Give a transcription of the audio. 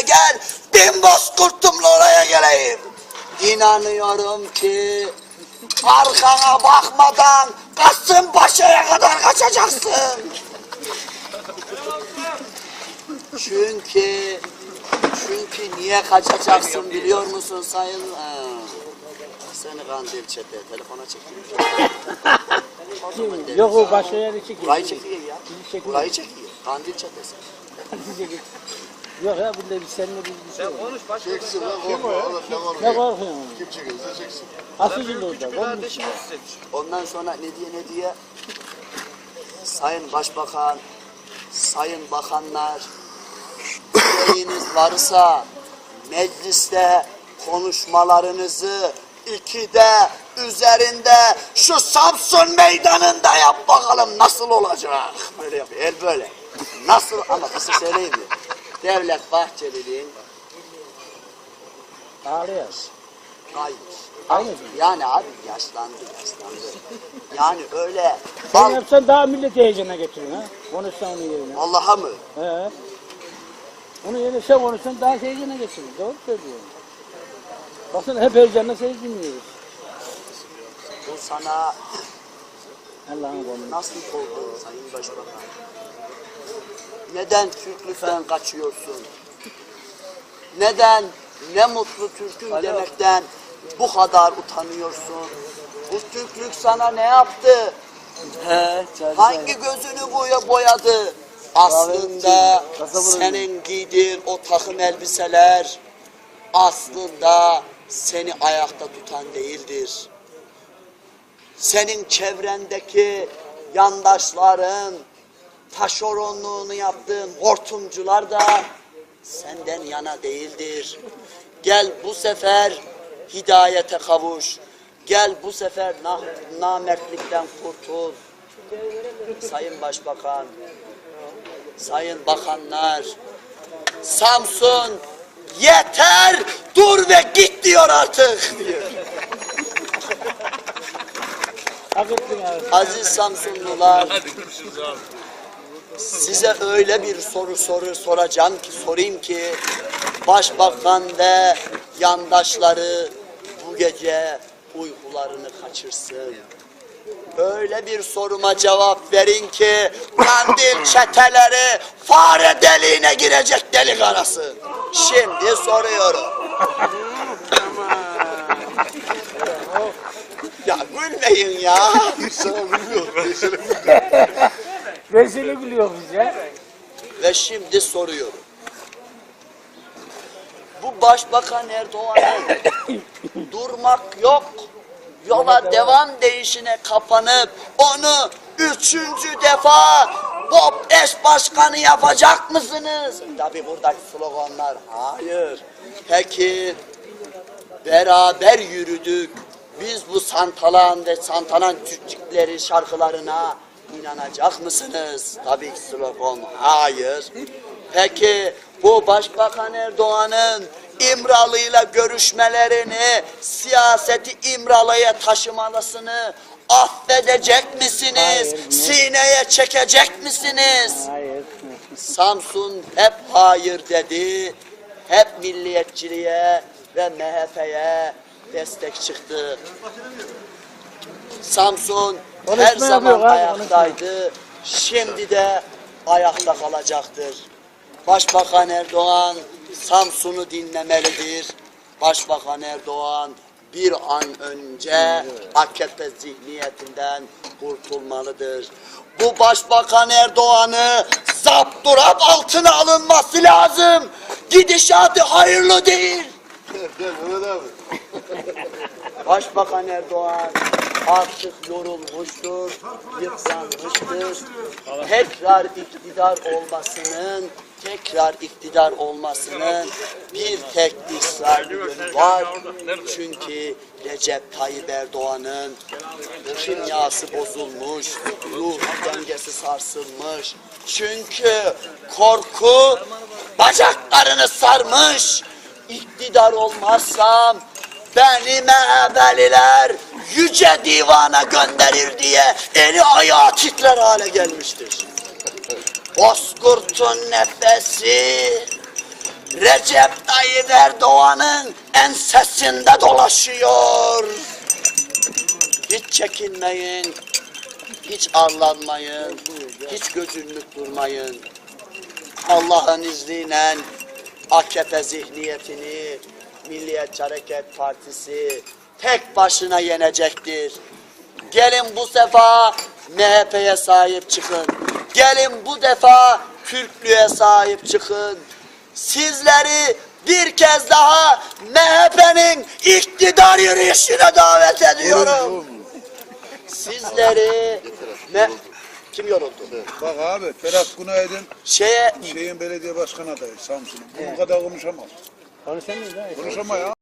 oraya gel. Bin bozkurtumla oraya geleyim. İnanıyorum ki arkana bakmadan Kasımpaşa'ya kadar kaçacaksın. Çünkü çünkü niye kaçacaksın biliyor musun sayın? Ha, seni kandil çete telefona çekiyor. Yok o başka yeri çekiyor. Burayı çekiyor ya. Burayı çekiyor. Kandil çetesi. Yok ya bunda bir seninle bir bir şey yok. Çeksin lan korkma oğlum ne Ne korkuyor? korkuyorsun? Kim çekiyorsa çeksin. Asıcı orada. Konmuş. Ondan sonra ne diye ne diye? Sayın Başbakan, Sayın Bakanlar, isteğiniz varsa mecliste konuşmalarınızı ikide üzerinde şu Samsun meydanında yap bakalım nasıl olacak? Böyle yap, el böyle. Nasıl ama kısa söyleyeyim mi? Devlet Bahçeli'nin Ağlıyor. hayır. Hayır. Yani abi yaşlandı yaşlandı. Yani öyle Sen bal yapsan daha millet heyecana getirin ha. Konuşsan onun yerine. Allah'a mı? He. Onun yerine sen konuşsan daha heyecana getirin. Doğru söylüyorsun. Baksana hep heyecanla seni dinliyoruz. Bu sana Allah'ın konu. nasıl oldu Sayın Başbakan? Neden Türklükten kaçıyorsun? Neden ne mutlu Türk'üm demekten bu kadar utanıyorsun? Bu Türklük sana ne yaptı? Hangi gözünü boya boyadı? Aslında senin giydiğin o takım elbiseler aslında seni ayakta tutan değildir. Senin çevrendeki yandaşların taşeronluğunu yaptığın hortumcular da senden yana değildir. Gel bu sefer hidayete kavuş. Gel bu sefer nah, namertlikten kurtul. Sayın Başbakan, Sayın Bakanlar, Samsun yeter dur ve git diyor artık diyor. Aziz Samsunlular, size öyle bir soru soru soracağım ki sorayım ki Başbakan ve yandaşları bu gece uykularını kaçırsın. Öyle bir soruma cevap verin ki kandil çeteleri fare deliğine girecek delik arası. Şimdi soruyorum. ya gülmeyin ya. Sana. Mesela Vesile gülüyor biz ya. Ve şimdi soruyorum. Bu Başbakan Erdoğan'ın durmak yok, yola devam değişine kapanıp onu üçüncü defa BOP eş başkanı yapacak mısınız? Tabi buradaki sloganlar hayır. Peki beraber yürüdük. Biz bu santalan ve santalan Türkçükleri şarkılarına inanacak mısınız? Tabii ki slogan hayır. Peki bu Başbakan Erdoğan'ın İmralı'yla görüşmelerini, siyaseti İmralı'ya taşımalısını affedecek misiniz? Hayır. Sineye çekecek misiniz? Hayır. Samsun hep hayır dedi. Hep milliyetçiliğe ve MHP'ye destek çıktı. Samsun her Konuşma zaman yapıyor abi, ayaktaydı. Şimdi de ayakta kalacaktır. Başbakan Erdoğan Samsun'u dinlemelidir. Başbakan Erdoğan bir an önce AKP zihniyetinden kurtulmalıdır. Bu Başbakan Erdoğan'ı zapturapt altına alınması lazım. Gidişatı hayırlı değil. Başbakan Erdoğan artık yorulmuştur, yıpranmıştır. Tekrar iktidar olmasının, tekrar iktidar olmasının bir tek ısrarlı yönü var. Çünkü Recep Tayyip Erdoğan'ın kimyası bozulmuş, ruh dengesi sarsılmış. Çünkü korku bacaklarını sarmış. İktidar olmazsam beni mehebeliler yüce divana gönderir diye eli ayağı titrer hale gelmiştir. Bozkurt'un nefesi Recep Tayyip Erdoğan'ın ensesinde dolaşıyor. Hiç çekinmeyin, hiç arlanmayın, hiç gözünlük durmayın. Allah'ın izniyle AKP zihniyetini Milliyetçi Hareket Partisi tek başına yenecektir. Gelin bu sefa MHP'ye sahip çıkın. Gelin bu defa Türklüğe sahip çıkın. Sizleri bir kez daha MHP'nin iktidar yürüyüşüne davet ediyorum. Sizleri me- kim yoruldu? Bak abi Ferhat Günaydın Şeye şeyin belediye başkan adayı Samsun'un. Bunun kadar konuşamaz. Konuşamıyoruz ha. Konuşamaz ya.